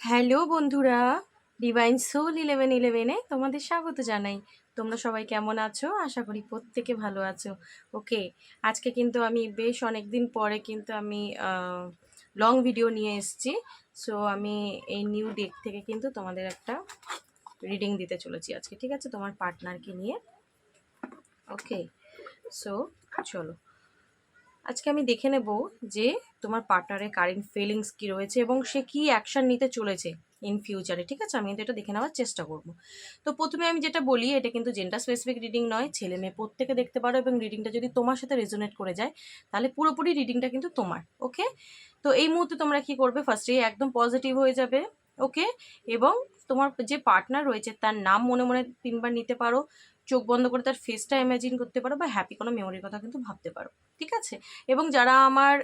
Hello বন্ধুরা divine soul eleven ইলেভেনে তোমাদের স্বাগত জানাই। তোমরা সবাই কেমন আছো? আশা করি প্রত্যেকে ভালো আছো। ওকে আজকে কিন্তু আমি বেশ অনেক দিন পরে কিন্তু আমি লং ভিডিও নিয়ে এসেছি। সো আমি এই নিউ ডেক থেকে কিন্তু তোমাদের একটা রিডিং দিতে চলেছি আজকে। ঠিক আছে? তোমার পার্টনারকে নিয়ে। ওকে সো চলো। আজকে আমি দেখে নেব যে তোমার পার্টনারের কারেন্ট ফিলিংস কি রয়েছে এবং সে কি অ্যাকশন নিতে চলেছে ইন ফিউচারে ঠিক আছে? আমি কিন্তু এটা দেখে নেওয়ার চেষ্টা করব। তো প্রথমে আমি যেটা বলি, এটা কিন্তু জেন্ডার স্পেসিফিক রিডিং নয়, ছেলে মেয়ে প্রত্যেকে দেখতে পারো এবং রিডিংটা যদি তোমার সাথে রেজোনেট করে যায়, তাহলে পুরোপুরি রিডিংটা কিন্তু তোমার ওকে তো এই মুহূর্তে তোমরা কি করবে? ফার্স্টে একদম পজিটিভ হয়ে যাবে ওকে এবং তোমার যে পার্টনার রয়েছে, তার নাম মনে মনে তিনবার নিতে পারো চোখ বন্ধ করে তার ফেসটা ইমাজিন করতে পারো বা হ্যাপি কোনো মেমোরির কথা কিন্তু ভাবতে পারো, ঠিক আছে? এবং যারা আমার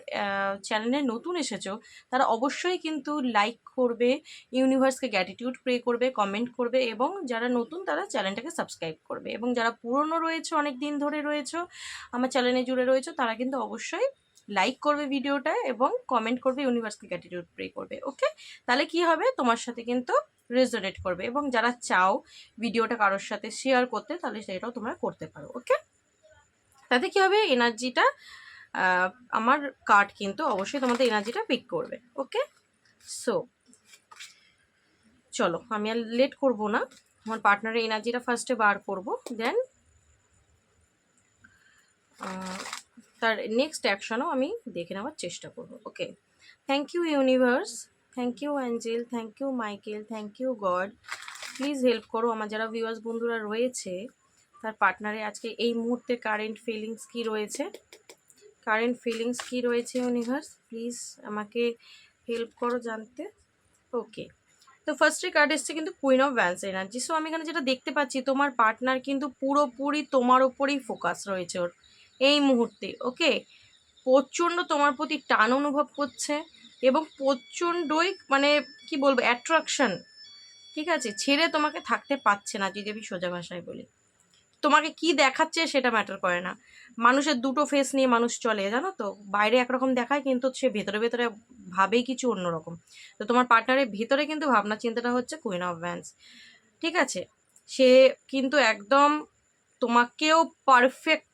চ্যানেলে নতুন এসেছ, তারা অবশ্যই কিন্তু লাইক করবে ইউনিভার্সকে গ্যাটিটিউড প্রে করবে কমেন্ট করবে এবং যারা নতুন তারা চ্যানেলটাকে সাবস্ক্রাইব করবে এবং যারা পুরনো রয়েছে, অনেক দিন ধরে রয়েছে, আমার চ্যানেলে জুড়ে রয়েছে, তারা কিন্তু অবশ্যই লাইক করবে ভিডিওটা এবং কমেন্ট করবে ইউনিভার্সকে গ্র্যাটিটিউড প্রে করবে ওকে তাহলে কি হবে? তোমার সাথে কিন্তু রেজোনেট করবে এবং যারা চাও ভিডিওটা কারোর সাথে শেয়ার করতে, তাহলে সেটাও তোমরা করতে পারো ওকে তাতে কী হবে? এনার্জিটা আমার কার্ড কিন্তু অবশ্যই তোমাদের এনার্জিটা পিক করবে ওকে সো চলো, আমি আর লেট করব না। আমার পার্টনারের এনার্জিটা ফার্স্টে বার করব দেন তার নেক্সট অ্যাকশনও আমি দেখে নেওয়ার চেষ্টা করব। Okay thank you universe thank you angel thank you Michael thank you God please help করো। আমার যারা ভিউয়ার্স বন্ধুরা রয়েছে, তার পার্টনারে আজকে এই মুহূর্তে কারেন্ট ফিলিংস কি রয়েছে? কারেন্ট ফিলিংস কি রয়েছে ইউনিভার্স প্লিজ আমাকে হেল্প করো জানতে। ওকে তো ফার্স্টে কার্ড এসছে কিন্তু queen of wands energy so আমি এখানে যেটা দেখতে পাচ্ছি, তোমার পার্টনার কিন্তু পুরোপুরি তোমার ওপরেই ফোকাস রয়েছে ওর। এই মুহূর্তে ওকে প্রচণ্ড তোমার প্রতি টান অনুভব করছে এবং প্রচণ্ডই মানে কি বলব অ্যাট্রাকশন ঠিক আছে? ছেড়ে তোমাকে থাকতে পারছে না যদি আমি সোজা ভাষায় বলি। তোমাকে কি দেখাচ্ছে সেটা ম্যাটার করে না। মানুষের দুটো ফেস নিয়ে মানুষ চলে, জানো তো? বাইরে একরকম দেখায় কিন্তু সে ভেতরে ভেতরে ভাবেই কিছু অন্যরকম। তো তোমার পার্টনারের ভেতরে কিন্তু ভাবনা চিন্তাটা হচ্ছে কুইন অফ ভ্যান্স ঠিক আছে? সে কিন্তু একদম তোমাকেও পারফেক্ট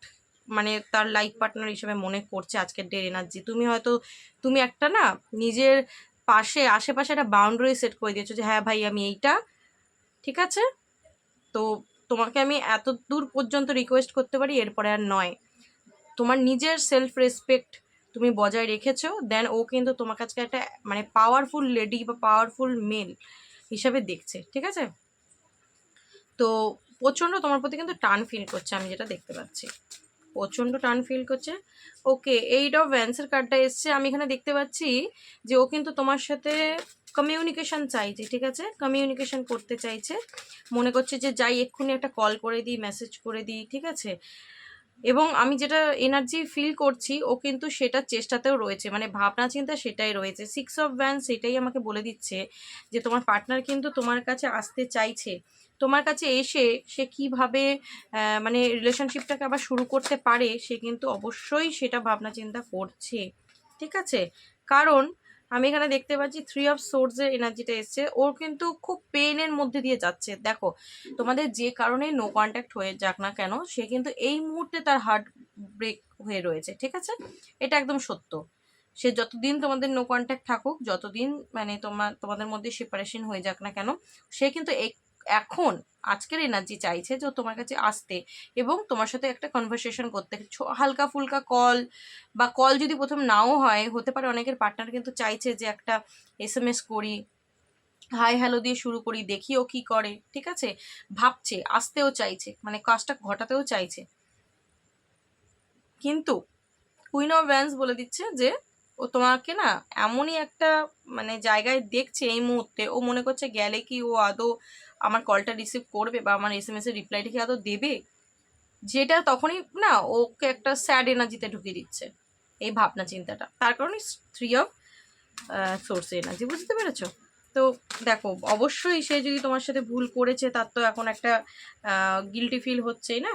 মানে তার লাইফ পার্টনার হিসেবে মনে করছে আজকের ডের এনার্জি তুমি হয়তো, তুমি একটা না নিজের পাশে, আশেপাশে একটা বাউন্ডারি সেট করে দিয়েছ যে হ্যাঁ ভাই, আমি এইটা, ঠিক আছে? তো তোমাকে আমি এত দূর পর্যন্ত রিকোয়েস্ট করতে পারি, এরপরে আর নয়। তোমার নিজের সেলফ রেসপেক্ট তুমি বজায় রেখেছো দেন ও কিন্তু তোমার কাছে একটা মানে পাওয়ারফুল লেডি বা পাওয়ারফুল মেল হিসাবে দেখছে, ঠিক আছে? তো প্রচণ্ড তোমার প্রতি কিন্তু টান ফিল করছে, আমি যেটা দেখতে পাচ্ছি। প্রচণ্ড টান ফিল করছে। ওকে এইট অফ ভ্যান্সের কার্ডটা এসছে। আমি এখানে দেখতে পাচ্ছি যে ও কিন্তু তোমার সাথে কমিউনিকেশন চাইছে, ঠিক আছে? কমিউনিকেশন করতে চাইছে। মনে করছে যে যাই, এক্ষুনি একটা কল করে দিই মেসেজ করে দিই, ঠিক আছে? এবং আমি যেটা এনার্জি ফিল করছি, ও কিন্তু সেটার চেষ্টাতেও রয়েছে। মানে ভাবনা চিন্তা সেটাই রয়েছে। সিক্স অফ ভ্যান সেটাই আমাকে বলে দিচ্ছে যে তোমার পার্টনার কিন্তু তোমার কাছে আসতে চাইছে। তোমার কাছে এসে সে কীভাবে মানে রিলেশনশিপটাকে আবার শুরু করতে পারে, সে কিন্তু অবশ্যই সেটা ভাবনা চিন্তা করছে। ঠিক আছে? কারণ আমি এখানে দেখতে পাচ্ছি থ্রি অফ সোর্সের এনার্জিটা এসছে। ওর কিন্তু খুব পেনের মধ্যে দিয়ে যাচ্ছে। দেখো, তোমাদের যে কারণে নো কন্ট্যাক্ট হয়ে যাক না কেন, সে কিন্তু এই মুহূর্তে তার হার্ট ব্রেক হয়ে রয়েছে। ঠিক আছে? এটা একদম সত্য। সে যতদিন তোমাদের নো কন্ট্যাক্ট থাকুক, যতদিন মানে তোমার তোমাদের মধ্যে সেপারেশন হয়ে যাক না কেন, সে কিন্তু এখন আজকের এনার্জি চাইছে যে তোমার কাছে আসতে এবং তোমার সাথে একটা কনভারসেশন করতে। হালকা ফুলকা কল বা কল যদি প্রথম নাও হয়, হতে পারে অনেকের পার্টনার কিন্তু চাইছে যে একটা এস এম এস করি হাই হ্যালো দিয়ে শুরু করি, দেখি ও কী করে, ঠিক আছে? ভাবছে, আসতেও চাইছে মানে কাজটা ঘটাতেও চাইছে। কিন্তু কুইন অফ ভ্যান্স বলে দিচ্ছে যে ও তোমাকে না এমনই একটা মানে জায়গায় দেখছে এই মুহূর্তে, ও মনে করছে গেলে কি ও আদৌ আমার কলটা রিসিভ করবে বা আমার এস এম এস এর রিপ্লাইটা কি আদৌ দেবে? যেটা তখনই না, ওকে একটা স্যাড এনার্জিতে ঢুকিয়ে দিচ্ছে, এই ভাবনা চিন্তাটা। তার কারণে থ্রি অফ সোর্স এনার্জি বুঝতে পেরেছ? তো দেখো, অবশ্যই সে যদি তোমার সাথে ভুল করেছে, তার তো এখন একটা গিলটি ফিল হচ্ছেই না?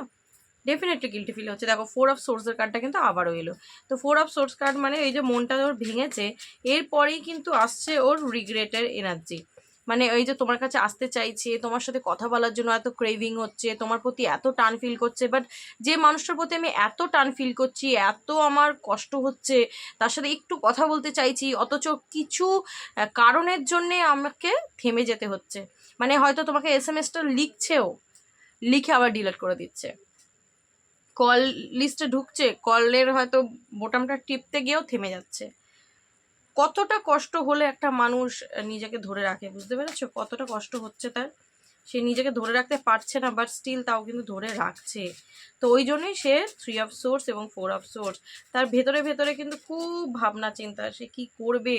ডেফিনেটলি গিলটি ফিল হচ্ছে। দেখো ফোর অফ সোর্সের কার্ডটা কিন্তু আবারও এলো। তো ফোর অফ সোর্স কার্ড মানে এই যে মনটা ওর ভেঙেছে, এরপরেই কিন্তু আসছে ওর রিগ্রেটের এনার্জি মানে ওই যে তোমার কাছে আসতে চাইছে, তোমার সাথে কথা বলার জন্য এত ক্রেভিং হচ্ছে, তোমার প্রতি এত টান ফিল করছে বাট যে মানুষটার প্রতি আমি এত টান ফিল করছি, এত আমার কষ্ট হচ্ছে, তার সাথে একটু কথা বলতে চাইছি, অথচ কিছু কারণের জন্যে আমাকে থেমে যেতে হচ্ছে। মানে হয়তো তোমাকে এস এম এসটা লিখছেও, লিখে আবার ডিলিট করে দিচ্ছে। কল লিস্টে ঢুকছে কলের হয়তো বোটামটা টিপতে গিয়েও থেমে যাচ্ছে। কতটা কষ্ট হলে একটা মানুষ নিজেকে ধরে রাখে বুঝতে পেরেছ? কতটা কষ্ট হচ্ছে তার? সে নিজেকে ধরে রাখতে পারছে না বাট স্টিল তাও কিন্তু ধরে রাখছে। তো ওই জন্যই সে থ্রি অফ সোর্স এবং ফোর অফ সোর্স তার ভেতরে ভেতরে কিন্তু খুব ভাবনা চিন্তা সে কি করবে?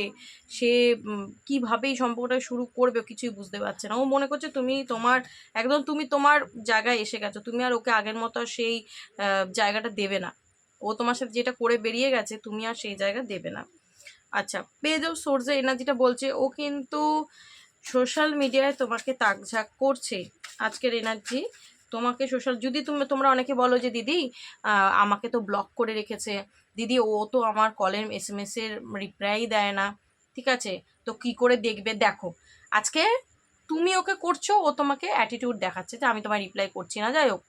সে উম, কীভাবে এই সম্পর্কটা শুরু করবে? কিছুই বুঝতে পারছে না। ও মনে করছে তুমি তোমার একদম তুমি তোমার জায়গায় এসে গেছো। তুমি আর ওকে আগের মতো সেই জায়গাটা দেবে না। ও তোমার সাথে যেটা করে বেরিয়ে গেছে তুমি আর সেই জায়গা দেবে না। আচ্ছা পেজ অফ সোর্সের এনার্জিটা বলছে, ও কিন্তু সোশ্যাল মিডিয়ায় তোমাকে তাকঝাক করছে। আজকের এনার্জি তোমাকে সোশ্যাল যদি তুমি, তোমরা অনেকে বলো যে, দিদি আমাকে তো ব্লক করে রেখেছে। দিদি, ও তো আমার কলের এস এম এর রিপ্লাই দেয় না। ঠিক আছে, তো কি করে দেখবে? দেখো, আজকে তুমি ওকে করছ, ও তোমাকে অ্যাটিটিউড দেখাচ্ছে যে, আমি তোমার রিপ্লাই করছি না। যাই হোক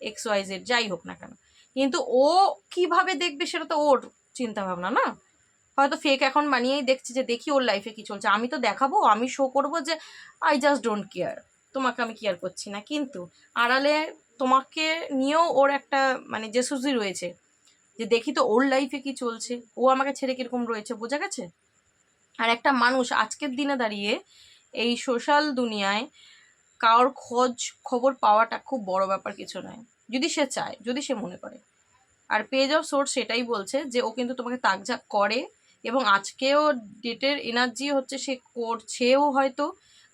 এক্স ওয়াই জেড যাই হোক না কেন। কিন্তু ও কীভাবে দেখবে সেটা তো ওর চিন্তা ভাবনা না? হয়তো ফেক এখন বানিয়েই দেখছি যে দেখি ওর লাইফে কি চলছে। আমি তো দেখাবো, আমি শো করব যে আই জাস্ট ডোন্ট কেয়ার তোমাকে আমি কেয়ার করছি না। কিন্তু আড়ালে তোমাকে নিয়েও ওর একটা মানে জেসুজি রয়েছে যে দেখি তো ওর লাইফে কি চলছে, ও আমাকে ছেড়ে কীরকম রয়েছে, বোঝা গেছে? আর একটা মানুষ আজকের দিনে দাঁড়িয়ে এই সোশ্যাল দুনিয়ায় কারোর খোঁজ খবর পাওয়াটা খুব বড় ব্যাপার কিছু নয়। যদি সে চায়, যদি সে মনে করে। আর পেজ অফ সোর্স সেটাই বলছে যে ও কিন্তু তোমাকে তাকঝাক করে এবং আজকেও ডেটের এনার্জি হচ্ছে সে করছেও হয়তো,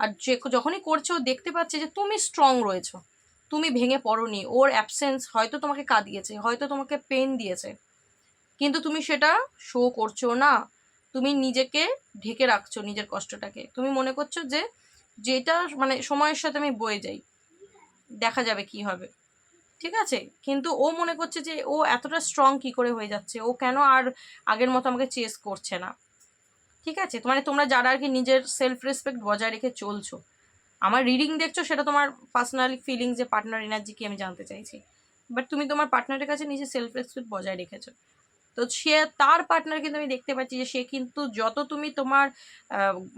আর যে যখনই করছে ও দেখতে পাচ্ছে যে তুমি স্ট্রং রয়েছো, তুমি ভেঙে পড়োনি, ওর অ্যাবসেন্স হয়তো তোমাকে কাঁদিয়েছে, হয়তো তোমাকে পেন দিয়েছে, কিন্তু তুমি সেটা শো করছ না। তুমি নিজেকে ঢেকে রাখছো নিজের কষ্টটাকে। তুমি মনে করছ যে যেটা মানে সময়ের সাথে আমি বয়ে যাই, দেখা যাবে কি হবে। ঠিক আছে? কিন্তু ও মনে করছে যে ও এতটা স্ট্রং কি করে হয়ে যাচ্ছে? ও কেন আর আগের মতো আমাকে চেস করছে না? ঠিক আছে? মানে তোমরা যারা আর কি নিজের সেলফ রেসপেক্ট বজায় রেখে চলছো, আমার রিডিং দেখছ সেটা তোমার পার্সোনালি ফিলিং যে পার্টনার এনার্জি কি আমি জানতে চাইছি। বাট তুমি তোমার পার্টনারের কাছে নিজের সেলফ রেসপেক্ট বজায় রেখেছো। তো সে তার পার্টনার কিন্তু আমি দেখতে পাচ্ছি যে সে কিন্তু যত তুমি তোমার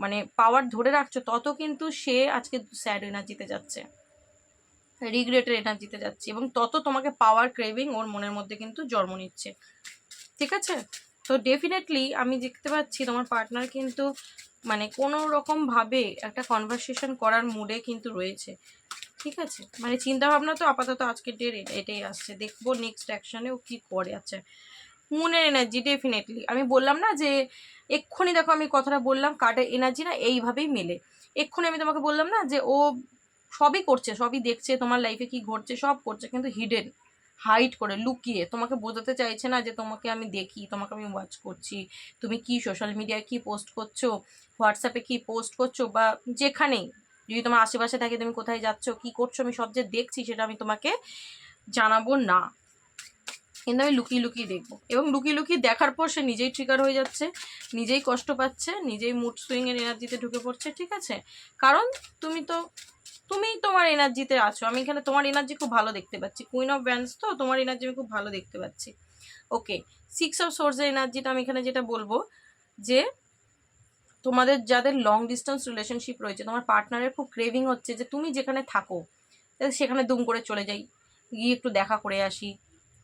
মানে পাওয়ার ধরে রাখছো, তত কিন্তু সে আজকে স্যাড এনার্জিতে যাচ্ছে। রিগ্রেটের এনার্জিতে যাচ্ছে এবং তত তোমাকে পাওয়ার ক্রেভিং ওর মনের মধ্যে কিন্তু জন্ম নিচ্ছে। ঠিক আছে? তো ডেফিনেটলি আমি দেখতে পাচ্ছি তোমার পার্টনার কিন্তু মানে কোনো রকম ভাবে একটা কনভারসেশন করার মুডে কিন্তু রয়েছে। ঠিক আছে? মানে চিন্তা ভাবনা তো আপাতত আজকের ডের এটাই আসছে। দেখব নেক্সট অ্যাকশনে ও কী করে। আচ্ছা মুনের এনার্জি ডেফিনেটলি আমি বললাম না যে এক্ষুনি দেখো আমি কথাটা বললাম, কার্ডের এনার্জি না এইভাবেই মেলে। এক্ষুনি আমি তোমাকে বললাম না যে ও সবই করছে, সবই দেখছে, তোমার লাইফে কি ঘটছে, সব করছে, কিন্তু হিডেন হাইড করে, লুকিয়ে, তোমাকে বোঝাতে চাইছে না যে তোমাকে আমি দেখি, তোমাকে আমি ওয়াচ করছি, তুমি কি সোশ্যাল মিডিয়ায় কি পোস্ট করছ হোয়াটসঅ্যাপে কি পোস্ট করছ, বা যেখানেই, যদি তোমার আশেপাশে থাকে, তুমি কোথায় যাচ্ছ, কি করছ, আমি সব যে দেখছি, সেটা আমি তোমাকে জানাব না। কিন্তু আমি লুকিয়ে লুকিয়ে দেখব। এবং লুকিয়ে লুকিয়ে দেখার পর সে নিজেই ট্রিগার হয়ে যাচ্ছে, নিজেই কষ্ট পাচ্ছে, নিজেই মুড সুইংয়ের এনার্জিতে ঢুকে পড়ছে, ঠিক আছে? কারণ তুমি তো তুমি তোমার এনার্জিতে আছো। আমি এখানে তোমার এনার্জি খুব ভালো দেখতে পাচ্ছি। কুইন অফ ব্যান্ডস তো, তোমার এনার্জি আমি খুব ভালো দেখতে পাচ্ছি। ওকে সিক্স অফ সোর্সের এনার্জিটা আমি এখানে যেটা বলব, যে তোমাদের যাদের লং ডিস্টেন্স রিলেশনশিপ রয়েছে, তোমার পার্টনারের খুব ক্রেভিং হচ্ছে যে তুমি যেখানে থাকো সেখানে দুম করে চলে যাই, গিয়ে একটু দেখা করে আসি,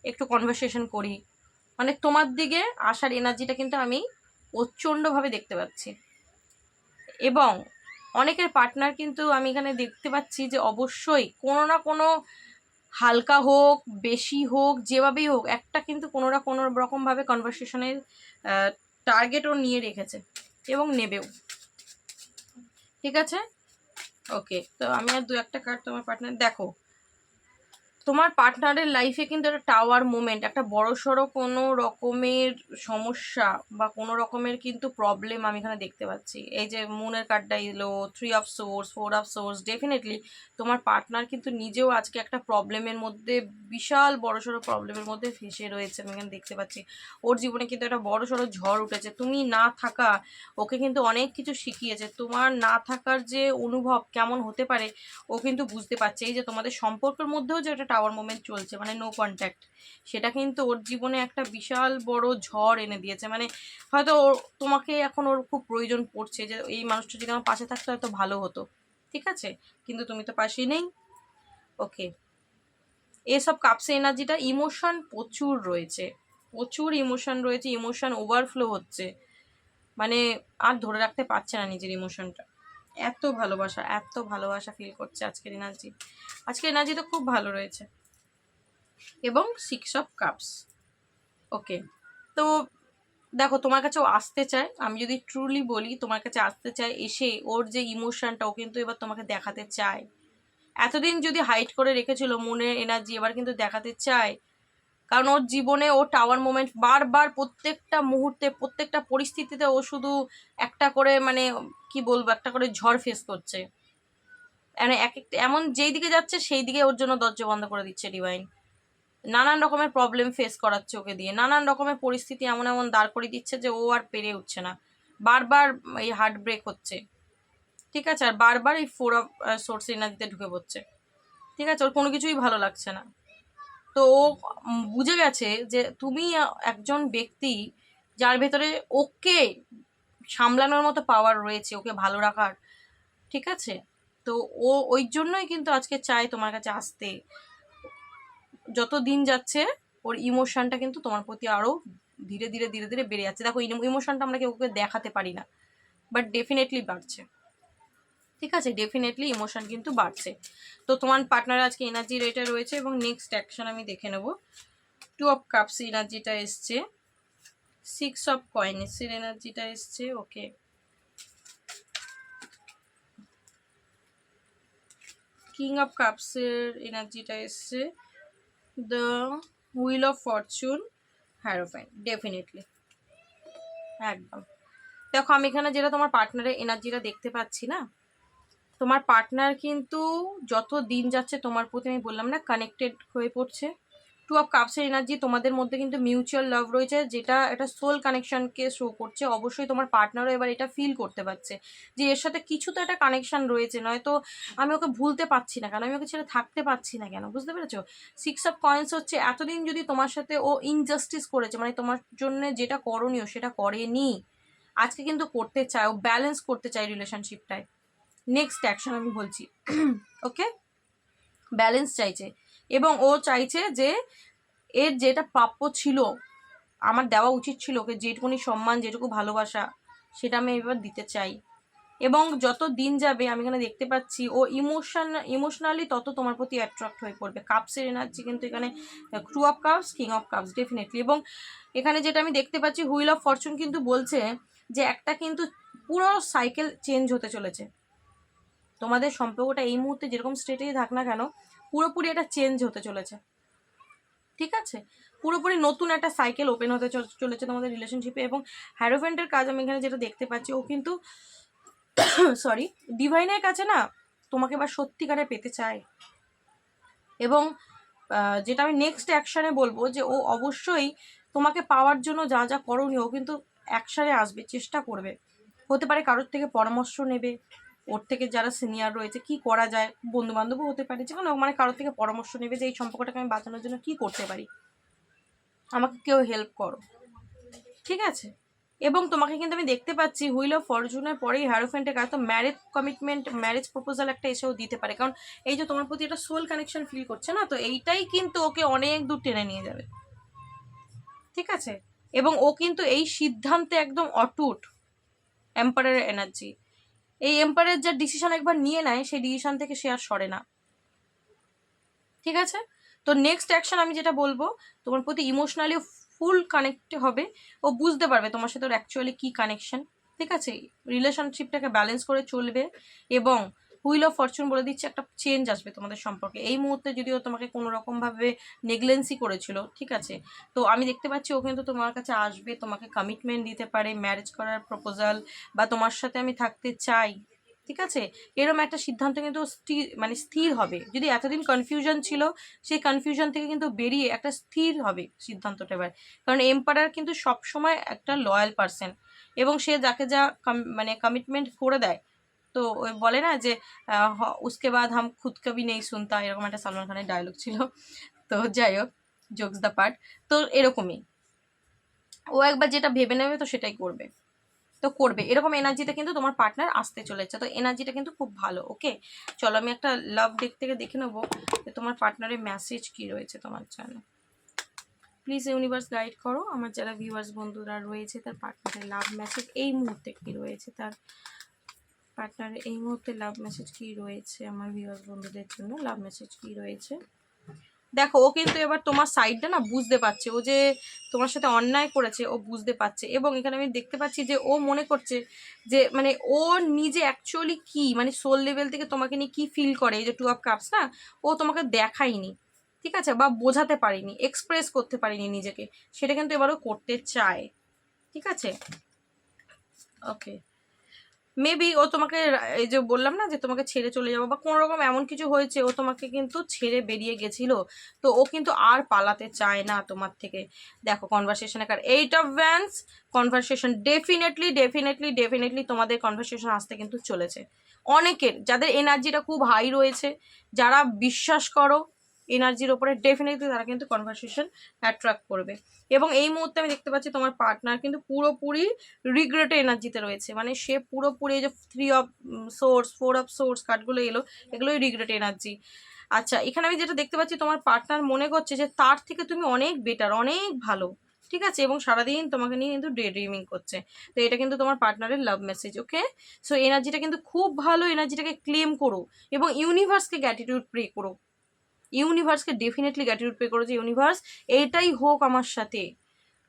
একটু কনভারসেশন করি। মানে তোমার দিকে আসার এনার্জিটা কিন্তু আমি প্রচণ্ডভাবে দেখতে পাচ্ছি। এবং অনেকের পার্টনার কিন্তু আমি এখানে দেখতে পাচ্ছি যে অবশ্যই কোনো না কোনো হালকা হোক, বেশি হোক, যেভাবেই হোক, একটা কিন্তু কোনো না কোনো রকমভাবে কনভারসেশনের টার্গেটও নিয়ে রেখেছে এবং নেবেও। ঠিক আছে? ওকে তো আমি আর দু একটা কার্ড তোমার পার্টনার দেখো তোমার পার্টনারের লাইফে কিন্তু একটা টাওয়ার মুভমেন্ট একটা বড় সড়ো কোনো রকমের সমস্যা বা কোনো রকমের কিন্তু প্রবলেম আমি এখানে দেখতে পাচ্ছি। এই যে মুনের কার্ডটা এলো three of swords four of swords definitely তোমার পার্টনার কিন্তু নিজেও আজকে একটা প্রবলেমের মধ্যে, বিশাল বড় সড়ো প্রবলেমের মধ্যে ফেসে রয়েছে আমি এখানে দেখতে পাচ্ছি। ওর জীবনে কিন্তু একটা বড় সড়ো ঝড় উঠেছে। তুমি না থাকা ওকে কিন্তু অনেক কিছু শিখিয়েছে। তোমার না থাকার যে অনুভব কেমন হতে পারে ও কিন্তু বুঝতে পারছে। এই যে তোমাদের সম্পর্কের মধ্যেও যে একটা টাওয়ার মোমেন্ট চলছে মানে নো কন্ট্যাক্ট সেটা কিন্তু ওর জীবনে একটা বিশাল বড় ঝড় এনে দিয়েছে। মানে হয়তো ওর তোমাকে এখন ওর খুব প্রয়োজন পড়ছে যে এই মানুষটা যদি আমার পাশে থাকতো হয়তো ভালো হতো। ঠিক আছে? কিন্তু তুমি তো পাশেই নেই। ওকে এসব কাপসে এনার্জিটা ইমোশন প্রচুর রয়েছে। প্রচুর ইমোশন রয়েছে ইমোশন ওভারফ্লো হচ্ছে। মানে আর ধরে রাখতে পারছে না নিজের ইমোশনটা এত ভালোবাসা এত ভালোবাসা ফিল করছে আজকের এনার্জি। আজকের এনার্জি তো খুব ভালো রয়েছে। এবং সিক্স অফ কাপস ওকে তো দেখো, তোমার কাছে ও আসতে চায়। আমি যদি ট্রুলি বলি, তোমার কাছে আসতে চায়, এসে ওর যে ইমোশনটা ও কিন্তু এবার তোমাকে দেখাতে চায়। এতদিন যদি হাইট করে রেখেছিল মনের এনার্জি এবার কিন্তু দেখাতে চায়। কারণ ওর জীবনে ও টাওয়ার মোমেন্ট বারবার প্রত্যেকটা মুহূর্তে, প্রত্যেকটা পরিস্থিতিতে ও শুধু একটা করে মানে কি বলব, একটা করে ঝড় ফেস করছে। মানে এক একটা এমন যেই দিকে যাচ্ছে সেই দিকে ওর জন্য দরজা বন্ধ করে দিচ্ছে ডিভাইন নানান রকমের প্রবলেম ফেস করাচ্ছে ওকে দিয়ে। নানান রকমের পরিস্থিতি এমন এমন দাঁড় করিয়ে দিচ্ছে যে ও আর পেরে উঠছে না। বারবার এই হার্ট ব্রেক হচ্ছে। ঠিক আছে? আর বারবার এই ফোর অফ সোর্স এনার্জিতে ঢুকে পড়ছে। ঠিক আছে? ওর কোনো কিছুই ভালো লাগছে না। তো ও বুঝে গেছে যে তুমি একজন ব্যক্তি যার ভেতরে ওকে সামলানোর মতো পাওয়ার রয়েছে, ওকে ভালো রাখার, ঠিক আছে? তো ও, ওই জন্যই কিন্তু আজকে চায় তোমার কাছে আসতে। যত দিন যাচ্ছে, ওর ইমোশনটা কিন্তু তোমার প্রতি আরও ধীরে ধীরে ধীরে ধীরে বেড়ে যাচ্ছে। দেখো ইমোশনটা আমরা কেউ ওকে দেখাতে পারি না বাট ডেফিনেটলি বাড়ছে। ঠিক আছে? ডেফিনেটলি ইমোশন কিন্তু বাড়ছে। তো তোমার পার্টনার আজকে এনার্জি রেটে রয়েছে এবং নেক্সট অ্যাকশন আমি দেখে নেব। টু অফ কাপস এনার্জিটা এসছে। সিক্স অফ কয়েন্সের এনার্জিটা এসছে ওকে কিং অফ কাপসের এনার্জিটা এসছে। দ্য হুইল অফ ফরচুন হ্যারোফাইন ডেফিনেটলি একদম। দেখো, আমি এখানে যেটা তোমার পার্টনারের এনার্জিটা দেখতে পাচ্ছি না তোমার পার্টনার কিন্তু যত দিন যাচ্ছে তোমার প্রতি আমি বললাম না কানেক্টেড হয়ে পড়ছে। টু অফ কাপসের এনার্জি তোমাদের মধ্যে কিন্তু মিউচুয়াল লাভ রয়েছে, যেটা একটা সোল কানেকশনকে শো করছে। অবশ্যই তোমার পার্টনারও এবার এটা ফিল করতে পারছে যে এর সাথে কিছু তো একটা কানেকশন রয়েছে, নয়তো আমি ওকে ভুলতে পারছি না কেন, আমি ওকে ছেড়ে থাকতে পারছি না কেন, বুঝতে পেরেছ? সিক্স অফ কয়েন্স হচ্ছে এতদিন যদি তোমার সাথে ও ইনজাস্টিস করেছে মানে তোমার জন্য যেটা করণীয় সেটা করেনি। আজকে কিন্তু করতে চায়, ও ব্যালেন্স করতে চায় রিলেশনশিপটায় নেক্সট অ্যাকশন আমি বলছি। ওকে ব্যালেন্স চাইছে। এবং ও চাইছে যে, এর যেটা প্রাপ্য ছিল, আমার দেওয়া উচিত ছিল, ওকে যেটুকুনি সম্মান, যেটুকু ভালোবাসা, সেটা আমি এবার দিতে চাই। এবং যত দিন যাবে, আমি এখানে দেখতে পাচ্ছি, ও ইমোশন ইমোশনালি তত তোমার প্রতি অ্যাট্রাক্ট হয়ে পড়বে। কাপসের এনার্জি কিন্তু এখানে crew of cups king of cups definitely এবং এখানে যেটা আমি দেখতে পাচ্ছি হুইল অফ ফরচুন কিন্তু বলছে যে, একটা কিন্তু পুরো সাইকেল চেঞ্জ হতে চলেছে। তোমাদের সম্পর্কটা এই মুহূর্তে যেরকম স্টেটেই থাক না কেন, পুরোপুরি এটা চেঞ্জ হতে চলেছে। ঠিক আছে? পুরোপুরি নতুন একটা সাইকেল ওপেন হতে চল- চলেছে তোমাদের রিলেশনশিপে এবং হ্যারোফেন্টের কাজ আমি এখানে যেটা দেখতে পাচ্ছি, ও কিন্তু সরি ডিভাইনের কাছে না তোমাকে এবার সত্যিকারে পেতে চায়। এবং যেটা আমি নেক্সট অ্যাকশানে বলব যে ও অবশ্যই তোমাকে পাওয়ার জন্য যা যা করণীয় ও কিন্তু অ্যাকশানে আসবে, চেষ্টা করবে। হতে পারে কারোর থেকে পরামর্শ নেবে ওর থেকে যারা সিনিয়র রয়েছে, কি করা যায়? বন্ধু বান্ধবও হতে পারে যে কোনো মানে কারোর থেকে পরামর্শ নেবে যে এই সম্পর্কটাকে আমি বাঁচানোর জন্য কি করতে পারি। আমাকে কেউ হেল্প করো। ঠিক আছে? এবং তোমাকে কিন্তু আমি দেখতে পাচ্ছি হুইল অফ ফরচুনের পরেই হ্যারোফেন্টের কাছে তো ম্যারেজ কমিটমেন্ট ম্যারেজ প্রপোজাল একটা এসেও দিতে পারে। কারণ এই যে তোমার প্রতি একটা সোল কানেকশন ফিল করছে না, তো এইটাই কিন্তু ওকে অনেক দূর টেনে নিয়ে যাবে। ঠিক আছে? এবং ও কিন্তু এই সিদ্ধান্তে একদম অটুট এম্পায়ারের এনার্জি এই এম্পায়ারের যা ডিসিশন একবার নিয়ে নেয়, সেই ডিসিশন থেকে সে আর সরে না। ঠিক আছে? তো নেক্সট অ্যাকশন আমি যেটা বলব, তোমার প্রতি ইমোশনালি ফুল কানেক্ট হবে। ও বুঝতে পারবে তোমার সাথে ওর অ্যাকচুয়ালি কী কানেকশন ঠিক আছে? রিলেশনশিপটাকে ব্যালেন্স করে চলবে এবং হুইল অফ ফরচুন বলে দিচ্ছে, একটা চেঞ্জ আসবে তোমাদের সম্পর্কে। এই মুহূর্তে যদিও তোমাকে কোনো রকমভাবে নেগলেন্সি করেছিল, ঠিক আছে? তো আমি দেখতে পাচ্ছি ও কিন্তু তোমার কাছে আসবে, তোমাকে কমিটমেন্ট দিতে পারে ম্যারেজ করার প্রপোজাল বা তোমার সাথে আমি থাকতে চাই, ঠিক আছে? এরকম একটা সিদ্ধান্ত কিন্তু স্থির মানে স্থির হবে। যদি এতদিন কনফিউশন ছিল, সেই কনফিউশন থেকে কিন্তু বেরিয়ে একটা স্থির হবে সিদ্ধান্তটা এবার। কারণ এম্পায়ার কিন্তু সবসময় একটা লয়াল পার্সন এবং সে যাকে যা মানে কমিটমেন্ট করে দেয় তো বলে না যে উসকে বাদ হাম খুদ কবি নেই শুনতা এরকম একটা সালমান খানের ডায়লগ ছিল। তো যাই হোক জোকস দ্য পার্ট তো এরকমই। ও একবার যেটা ভেবে নেবে তো সেটাই করবে। তো করবে। এরকম এনার্জিতে কিন্তু তোমার পার্টনার আসতে চলেছে। তো এনার্জিটা কিন্তু খুব ভালো ওকে চলো আমি একটা লাভ ডেক থেকে দেখে নেব যে তোমার পার্টনারের মেসেজ কি রয়েছে তোমার জন্য প্লিজ ইউনিভার্স গাইড করো। আমার যারা ভিউয়ার্স বন্ধুরা রয়েছে, তার পার্টনারের লাভ মেসেজ এই মুহূর্তে কি রয়েছে? তার পার্টনারের এই মুহূর্তে লাভ মেসেজ কি রয়েছে আমার ভিউয়ার্স বন্ধুদের জন্য? লাভ মেসেজ কি রয়েছে? দেখো, ও কিন্তু এবার তোমার সাইডটা না বুঝতে পারছে। ও যে তোমার সাথে অন্যায় করেছে, ও বুঝতে পারছে। এবং এখানে আমি দেখতে পাচ্ছি যে ও মনে করছে যে মানে ও নিজে অ্যাকচুয়ালি কি মানে সোল লেভেল থেকে তোমাকে নিয়ে কি ফিল করে? এই যে টু অফ কাপস না? ও তোমাকে দেখায়নি, ঠিক আছে? বা বোঝাতে পারিনি এক্সপ্রেস করতে পারিনি নিজেকে। সেটা কিন্তু এবারও করতে চায়, ঠিক আছে? ওকে মেবি ও তোমাকে এই যে বললাম না যে তোমাকে ছেড়ে চলে যাব বা কোনো রকম এমন কিছু হয়েছে, ও তোমাকে কিন্তু ছেড়ে বেরিয়ে গেছিল। তো ও কিন্তু আর পালাতে চায় না তোমার থেকে। দেখো কনভারসেশনে কার eight of wands conversation definitely definitely definitely তোমাদের কনভারসেশন আসতে কিন্তু চলেছে। অনেকের, যাদের এনার্জিটা খুব হাই রয়েছে, যারা বিশ্বাস করো এনার্জির ওপরে ডেফিনেটলি তারা কিন্তু কনভারসেশন অ্যাট্রাক্ট করবে। এবং এই মুহূর্তে আমি দেখতে পাচ্ছি তোমার পার্টনার কিন্তু পুরোপুরি রিগ্রেটে এনার্জিতে রয়েছে। মানে সে পুরোপুরি যে three of swords four of swords কার্ডগুলো এলো, এগুলোই রিগ্রেট এনার্জি। আচ্ছা এখানে আমি যেটা দেখতে পাচ্ছি তোমার পার্টনার মনে করছে যে তার থেকে তুমি অনেক বেটার অনেক ভালো, ঠিক আছে? এবং সারাদিন তোমাকে নিয়ে কিন্তু ডে ড্রিমিং করছে। তো এটা কিন্তু তোমার পার্টনারের লাভ মেসেজ ওকে সো এনার্জিটা কিন্তু খুব ভালো, এনার্জিটাকে ক্লেম করো এবং ইউনিভার্সকে গ্যাটিটিউড প্রে করো। ইউনিভার্সকে ডেফিনেটলি গ্র্যাটিটিউড পে করো যে ইউনিভার্স এইটাই হোক আমার সাথে।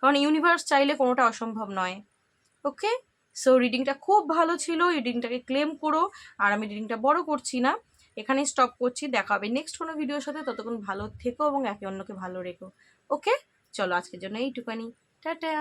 কারণ ইউনিভার্স চাইলে কোনোটা অসম্ভব নয়। ওকে সো রিডিংটা খুব ভালো ছিল। রিডিংটাকে ক্লেম করো। আর আমি রিডিংটা বড় করছি না। এখানেই স্টপ করছি। দেখা হবে নেক্সট কোনো ভিডিওর সাথে। ততক্ষণ ভালো থেকো এবং একে অন্যকে ভালো রেখো। ওকে চলো আজকের জন্য এইটুকানি। টাটা!